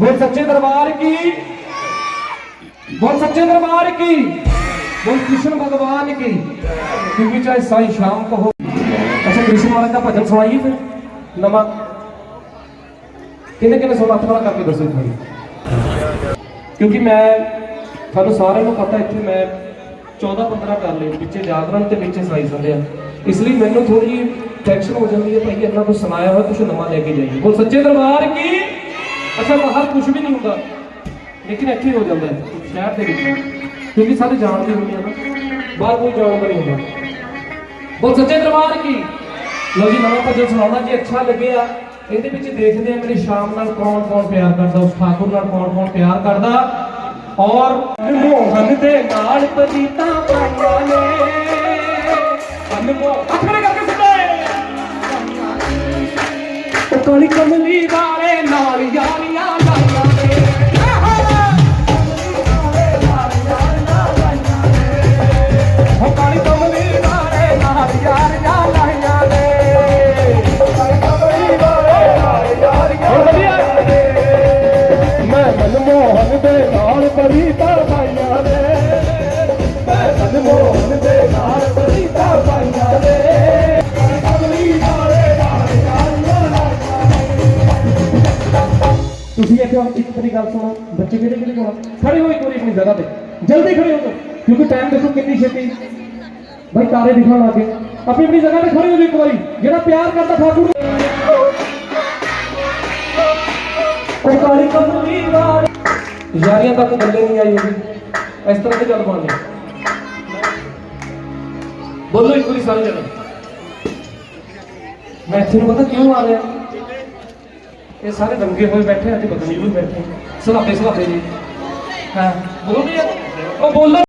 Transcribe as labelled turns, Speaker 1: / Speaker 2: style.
Speaker 1: बोल सच्चे दरबार की। बोल सच्चे दरबार की। बोल कृष्ण भगवान की। क्योंकि चाहे साई शाम को हो। अच्छा कृष्ण महाराज का भजन सुनाइए फिर। नमक किन्ने किन्ने सुना थोड़ा करके दस क्योंकि मैं थानू सारे पता इतने मैं चौदह पंद्रह कर ले पिछे जागरण के पिछे साई संध्या। इसलिए मैं थोड़ी जी टेंशन हो जाती है, भाई इन्होंने कुछ सुनाया हुआ कुछ नवा लेके जाइए। बोल सच्चे दरबार की। ਅੱਛਾ ਬਾਹਰ ਕੁਝ ਵੀ ਨਹੀਂ ਹੁੰਦਾ। ਲੇਕਿਨ ਇੱਥੇ ਹੋ ਜਾਂਦਾ ਹੈ, ਸ਼ਹਿਰ ਦੇ ਵਿੱਚ। ਕਿਉਂਕਿ ਸਾਰੇ ਜਾਣਦੇ ਹੁੰਦੇ ਆ ਨਾ। ਬਾਹਰ ਕੋਈ ਜਾਣਦਾ ਨਹੀਂ ਹੁੰਦਾ। ਬੋਲ ਸੱਚੇ ਦਰਬਾਰ ਕੀ? ਲੋ ਜੀ, ਨਵਾਂ ਭਜਨ ਸੁਣਾਉਣਾ ਜੀ, ਅੱਛਾ ਲੱਗਿਆ। ਇਹਦੇ ਵਿੱਚ ਦੇਖਦੇ ਆ ਮੇਰੀ ਸ਼ਾਮ ਨਾਲ ਕੌਣ ਕੌਣ ਪਿਆਰ ਕਰਦਾ, ਉਸ ਠਾਕੁਰ ਨਾਲ ਕੌਣ ਕੌਣ ਪਿਆਰ ਕਰਦਾ। ਔਰ ਮੋਹਨ ਦੇ ਨਾਲ ਪਜੀਤਾ ਪਾਈਆਂ ਨੇ। ਅਨਮੋਹ ਹੱਥ ਖੜੇ ਕਰਕੇ ਸੁਣਾਏ ਉਹ ਕਮਲੀ ਵਾਲੇ ਨਾਲ ਯਾਰੀਆਂ ਪਾਈਆਂ ਨੇ ਮੈਂ ਮਨਮੋਹਨ ਦੇ ਨਾਲ ਪਰੀਤਾ ਪਾਈਆਂ ਨੇ ਕਾਲੀ ਕਮਲੀ ਨਾਲ ਤੁਸੀਂ ਇੱਥੇ ਆਓ, ਇੱਕ ਵਾਰੀ ਗੱਲ ਸੁਣੋ ਬੱਚੇ ਕਿਹੜੇ ਕਿਹੜੇ ਕੋਲ ਖੜੇ ਹੋ ਇੱਕ ਵਾਰੀ ਆਪਣੀ ਜਗ੍ਹਾ ਤੇ। ਜਲਦੀ ਖੜੇ ਹੋ ਜਾਓ, ਕਿਉਂਕਿ ਟਾਈਮ ਦੇਖੋ ਕਿੰਨੀ ਛੇਤੀ। ਭਾਈ ਤਾਰੇ ਦਿਖਣ ਲੱਗੇ ਆਪਣੀ ਆਪਣੀ ਜਗ੍ਹਾ ਤੇ ਖੜੇ ਹੋ ਜਾਓ ਇੱਕ ਵਾਰੀ ਜਿਹੜਾ ਪਿਆਰ ਕਰਦਾ ਠਾਕੁਰ। ਉਹ ਕਮਲੀ ਵਾਲੀ ਯਾਰੀਆਂ ਤੱਕ ਗੱਲੇ ਨਹੀਂ ਆਈ ਹੋਗੀ। ਇਸ ਤਰ੍ਹਾਂ ਦੀ ਗੱਲ ਬਣ ਗਈ ਬੋਲੋ ਇੱਕ ਵਾਰੀ ਸਾਰੇ ਜਣੇ। ਮੈਂ ਇੱਥੇ ਨੂੰ ਪਤਾ ਕਿਉਂ ਆ ਰਿਹਾ? ਇਹ ਸਾਰੇ ਦੰਗੇ ਹੋਏ ਬੈਠੇ ਅੱਜ ਬਦਲੀ ਹੋਏ ਬੈਠੇ। ਸਲਾਪੇ ਸਲਾਪੇ ਜੀ। ਹਾਂ, ਬੋਲੋ ਨਹੀਂ ਉਹ ਬੋਲੋ।